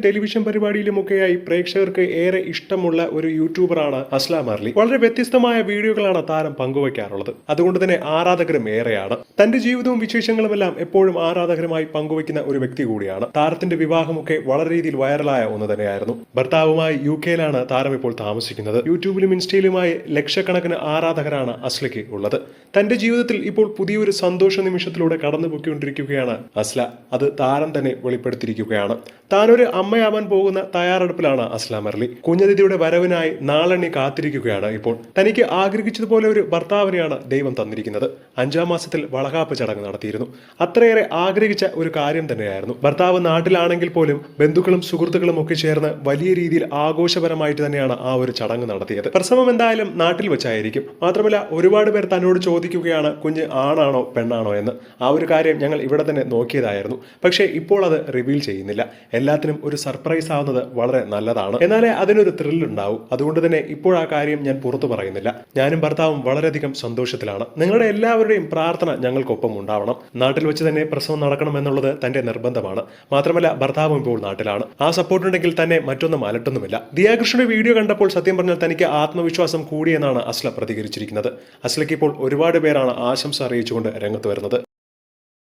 Television പരിപാടിയിലുമൊക്കെയായി പ്രേക്ഷകർക്ക് ഏറെ ഇഷ്ടമുള്ള ഒരു യൂട്യൂബറാണ് അസ്ലാം അർലി. വളരെ വ്യത്യസ്തമായ വീഡിയോകളാണ് താരം പങ്കുവയ്ക്കാറുള്ളത്. അതുകൊണ്ട് തന്നെ ആരാധകരും ഏറെയാണ്. തന്റെ ജീവിതവും വിശേഷങ്ങളുമെല്ലാം എപ്പോഴും ആരാധകരുമായി പങ്കുവയ്ക്കുന്ന ഒരു വ്യക്തി കൂടിയാണ്. താരത്തിന്റെ വിവാഹമൊക്കെ വളരെ രീതിയിൽ വൈറലായ ഒന്ന് തന്നെയായിരുന്നു. ഭർത്താവുമായി യു കെയിലാണ് താരം ഇപ്പോൾ താമസിക്കുന്നത്. യൂട്യൂബിലും ഇൻസ്റ്റയിലുമായി ലക്ഷക്കണക്കിന് ആരാധകരാണ് അസ്ലയ്ക്ക് ഉള്ളത്. തന്റെ ജീവിതത്തിൽ ഇപ്പോൾ പുതിയൊരു സന്തോഷ നിമിഷത്തിലൂടെ കടന്നു പോയിക്കൊണ്ടിരിക്കുകയാണ് അസ്ല. അത് താരം തന്നെ വെളിപ്പെടുത്തിയിരിക്കുകയാണ്. താനൊരു അമ്മയാവാൻ പോകുന്ന തയ്യാറെടുപ്പിലാണ് അസ്ലാം അർലി കുഞ്ഞതിഥിയുടെ വരവിനായി നാളെണ്ണി കാത്തിരിക്കുകയാണ് ഇപ്പോൾ. തനിക്ക് ആഗ്രഹിച്ചതുപോലെ ഒരു ഭർത്താവിനെയാണ് ദൈവം തന്നിരിക്കുന്നത്. അഞ്ചാം മാസത്തിൽ വളകാപ്പ് ചടങ്ങ് നടത്തിയിരുന്നു. അത്രയേറെ ആഗ്രഹിച്ച ഒരു കാര്യം തന്നെയായിരുന്നു. ഭർത്താവ് നാട്ടിലാണെങ്കിൽ പോലും ബന്ധുക്കളും സുഹൃത്തുക്കളും ഒക്കെ ചേർന്ന് വലിയ രീതിയിൽ ആഘോഷപരമായിട്ട് തന്നെയാണ് ആ ഒരു ചടങ്ങ് നടത്തിയത്. പ്രസവം എന്തായാലും നാട്ടിൽ വെച്ചായിരിക്കും. മാത്രമല്ല ഒരുപാട് പേർ തന്നോട് ചോദിക്കുകയാണ് കുഞ്ഞ് ആണാണോ പെണ്ണാണോ എന്ന്? ആ ഒരു കാര്യം ഞങ്ങൾ ഇവിടെ തന്നെ നോക്കിയതായിരുന്നു. പക്ഷേ ഇപ്പോൾ അത് റിവീൽ ചെയ്യുന്നില്ല. എല്ലാത്തിനും ഒരു സർപ്രൈസ് ആവുന്നത് വളരെ നല്ലതാണ്. എന്നാലേ അതിനൊരു ത്രില്ലുണ്ടാവും. അതുകൊണ്ട് തന്നെ ഇപ്പോൾ ആ കാര്യം ഞാൻ പുറത്തു പറയുന്നില്ല. ഞാനും ഭർത്താവും വളരെയധികം സന്തോഷത്തിലാണ്. നിങ്ങളുടെ എല്ലാവരുടെയും പ്രാർത്ഥന ഞങ്ങൾക്കൊപ്പം ഉണ്ടാവണം. നാട്ടിൽ വെച്ച് തന്നെ പ്രസവം നടക്കണം എന്നുള്ളത് തന്റെ നിർബന്ധമാണ്. മാത്രമല്ല ഭർത്താവും ഇപ്പോൾ നാട്ടിലാണ്. ആ സപ്പോർട്ട് ഉണ്ടെങ്കിൽ തന്നെ മറ്റൊന്നും അലട്ടുന്നുമില്ല. ദിയാകൃഷ്ണന്റെ വീഡിയോ കണ്ടപ്പോൾ സത്യം പറഞ്ഞാൽ തനിക്ക് ആത്മവിശ്വാസം കൂടിയെന്നാണ് അസ്ല പ്രതികരിച്ചിരിക്കുന്നത്. അസ്ലയ്ക്ക് ഇപ്പോൾ ഒരുപാട് പേരാണ് ആശംസ അറിയിച്ചുകൊണ്ട് രംഗത്ത് വരുന്നത്.